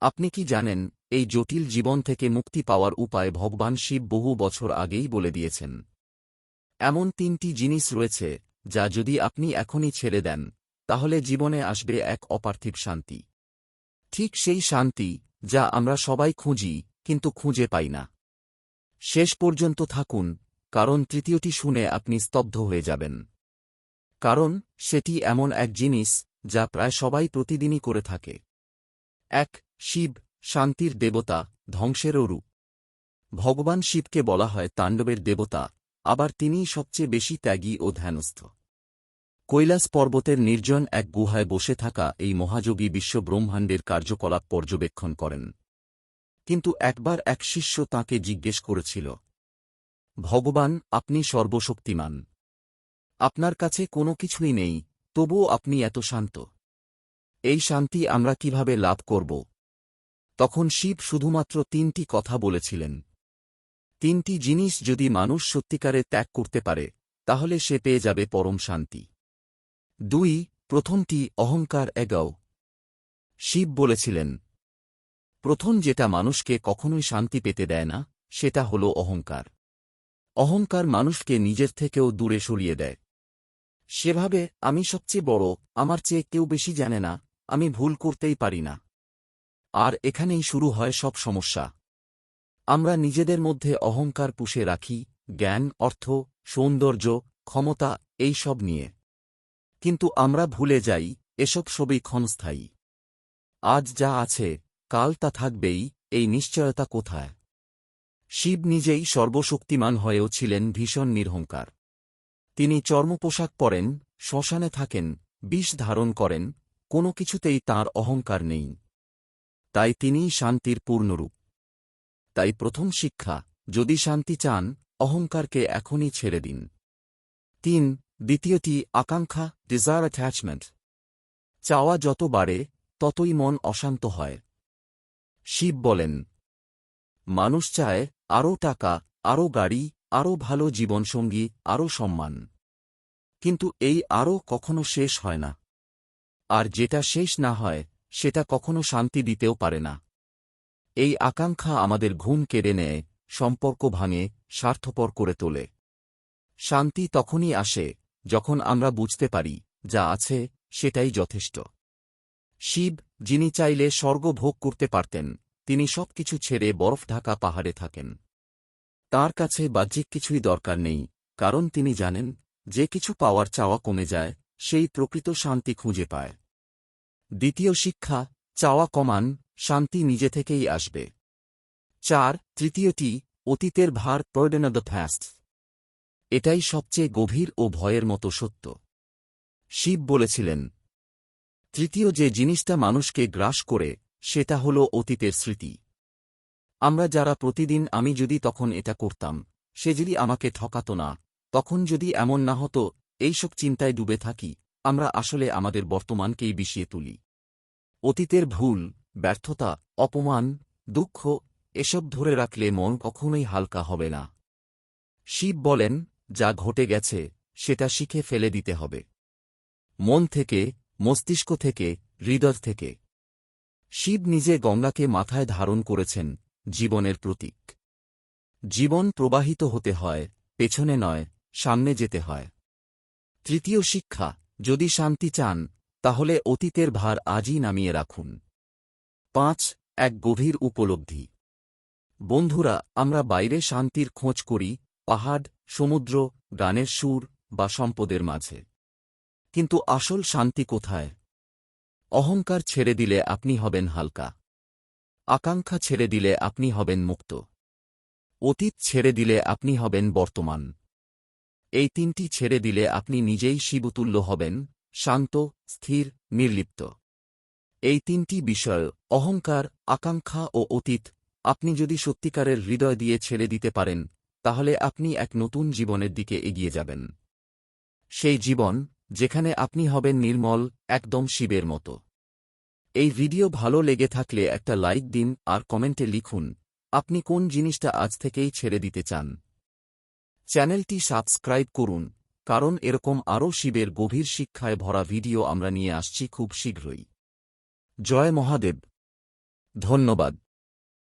আপনি কি জানেন, এই জটিল জীবন থেকে মুক্তি পাওয়ার উপায় ভগবান শিব বহু বছর আগেই বলে দিয়েছেন। এমন তিনটি জিনিস রয়েছে, যা যদি আপনি এখনই ছেড়ে দেন, তাহলে জীবনে আসবে এক অপার্থিব শান্তি। ঠিক সেই শান্তি, যা আমরা সবাই খুঁজি, কিন্তু খুঁজে পাই না। শেষ পর্যন্ত থাকুন, কারণ তৃতীয়টি শুনে আপনি স্তব্ধ হয়ে যাবেন। কারণ, সেটি এমন এক জিনিস, যা প্রায় সবাই প্রতিদিনই করে থাকে। এক, শিব, শান্তির দেবতা, ধ্বংসেরও রূপ। ভগবান শিবকে বলা হয় তাণ্ডবের দেবতা, আবার তিনিই সবচেয়ে বেশি ত্যাগী ও ধ্যানস্থ। কৈলাস পর্বতের নির্জন এক গুহায় বসে থাকা এই মহাযোগী বিশ্ব ব্রহ্মাণ্ডের কার্যকলাপ পর্যবেক্ষণ করেন। কিন্তু একবার এক শিষ্য তাঁকে জিজ্ঞেস করেছিল, ভগবান, আপনি সর্বশক্তিমান। আপনার কাছে কোনো কিছুই নেই, তবুও আপনি এত শান্ত। এই শান্তি আমরা কীভাবে লাভ করব? তখন শিব শুধুমাত্র তিনটি কথা বলেছিলেন। তিনটি জিনিস যদি মানুষ সত্যিকারে ত্যাগ করতে পারে, তাহলে সে পেয়ে যাবে পরম শান্তি। দুই, প্রথমটি অহংকার এগাও। শিব বলেছিলেন, প্রথম যেটা মানুষকে কখনোই শান্তি পেতে দেয় না, সেটা হল অহংকার। অহংকার মানুষকে নিজের থেকেও দূরে সরিয়ে দেয়। সেভাবে আমি সবচেয়ে বড়, আমার চেয়ে কেউ বেশি জানে না আমি ভুল করতেই পারি না। আর এখানেই শুরু হয় সব সমস্যা। আমরা নিজেদের মধ্যে অহংকার পুষে রাখি, জ্ঞান, অর্থ, সৌন্দর্য, ক্ষমতা, এই সব নিয়ে। কিন্তু আমরা ভুলে যাই, এসব সবই ক্ষণস্থায়ী। আজ যা আছে, কাল তা থাকবেই, এই নিশ্চয়তা কোথায়? শিব নিজেই সর্বশক্তিমান হয়েও ছিলেন ভীষণ নিরহংকার। তিনি চর্মপোশাক পরেন, শ্মশানে থাকেন, বিষ ধারণ করেন কোনো কিছুতেই তার অহংকার নেই। তাই তিনিই শান্তির পূর্ণরূপ। তাই প্রথম শিক্ষা, যদি শান্তি চান, অহংকারকে এখনই ছেড়ে দিন। তিন, দ্বিতীয়টি, আকাঙ্ক্ষা ডিজায়ার অ্যাটাচমেন্ট চাওয়া যত বাড়ে, ততই মন অশান্ত হয়। শিব বলেন, মানুষ চায়, আরও টাকা, আরও গাড়ি, আরও ভালো জীবনসঙ্গী, আরও সম্মান। কিন্তু এই আরও কখনো শেষ হয় না। আর যেটা শেষ না হয়, সেটা কখনো শান্তি দিতেও পারে না। এই আকাঙ্ক্ষা আমাদের ঘুম কেড়ে নেয়, সম্পর্ক ভাঙে, স্বার্থপর করে তোলে। শান্তি তখনই আসে, যখন আমরা বুঝতে পারি, যা আছে, সেটাই যথেষ্ট। শিব, যিনি চাইলে স্বর্গ ভোগ করতে পারতেন, তিনি সবকিছু ছেড়ে বরফ ঢাকা পাহাড়ে থাকেন। তার কাছে বাহ্যিক কিছুই দরকার নেই, কারণ তিনি জানেন, যে কিছু পাওয়ার চাওয়া কমে যায় সেই প্রকৃত শান্তি খুঁজে পায়। দ্বিতীয় শিক্ষা, চাওয়া কমান, শান্তি নিজে থেকেই আসবে। চার, তৃতীয়টি, অতীতের ভার প্রয়োডেন অব দ্য ফ্যাস্ট এটাই সবচেয়ে গভীর ও ভয়ের মতো সত্য। শিব বলেছিলেন, তৃতীয় যে জিনিসটা মানুষকে গ্রাস করে, সেটা হল অতীতের স্মৃতি। আমরা যারা প্রতিদিন আমি যদি তখন এটা করতাম, সে যদি আমাকে ঠকাত না, তখন যদি এমন না হতো এইসব চিন্তায় ডুবে থাকি, আমরা আসলে আমাদের বর্তমানকেই বিষিয়ে তুলি। অতীতের ভুল, ব্যর্থতা, অপমান, দুঃখ, এসব ধরে রাখলে মন কখনোই হালকা হবে না। শিব বলেন, যা ঘটে গেছে, সেটা শিখে ফেলে দিতে হবে। মন থেকে, মস্তিষ্ক থেকে, হৃদয় থেকে। শিব নিজে গঙ্গাকে মাথায় ধারণ করেছেন, জীবনের প্রতীক। জীবন প্রবাহিত হতে হয়, পেছনে নয়, সামনে যেতে হয়। তৃতীয় শিক্ষা, যদি শান্তি চান, তাহলে অতীতের ভার আজই নামিয়ে রাখুন। পাঁচ, এক গভীর উপলব্ধি। বন্ধুরা, আমরা বাইরে শান্তির খোঁজ করি, পাহাড়, সমুদ্র, গানের সুর বা সম্পদের মাঝে। কিন্তু আসল শান্তি কোথায়? অহংকার ছেড়ে দিলে আপনি হবেন হালকা। আকাঙ্ক্ষা ছেড়ে দিলে আপনি হবেন মুক্ত। অতীত ছেড়ে দিলে আপনি হবেন বর্তমান। এই তিনটি ছেড়ে দিলে আপনি নিজেই শিবতুল্য হবেন, শান্ত, স্থির, নির্লিপ্ত। এই তিনটি বিষয়, অহংকার, আকাঙ্ক্ষা ও অতীত, আপনি যদি সত্যিকারের হৃদয় দিয়ে ছেড়ে দিতে পারেন, তাহলে আপনি এক নতুন জীবনের দিকে এগিয়ে যাবেন। সেই জীবন, যেখানে আপনি হবেন নির্মল, একদম শিবের মতো। এই ভিডিও ভালো লেগে থাকলে একটা লাইক দিন আর কমেন্টে লিখুন, আপনি কোন জিনিসটা আজ থেকেই ছেড়ে দিতে চান? চ্যানেলটি সাবস্ক্রাইব করুন, কারণ এরকম আরও শিবের গভীর শিক্ষায় ভরা ভিডিও আমরা নিয়ে আসছি খুব শীঘ্রই। জয় মহাদেব। ধন্যবাদ।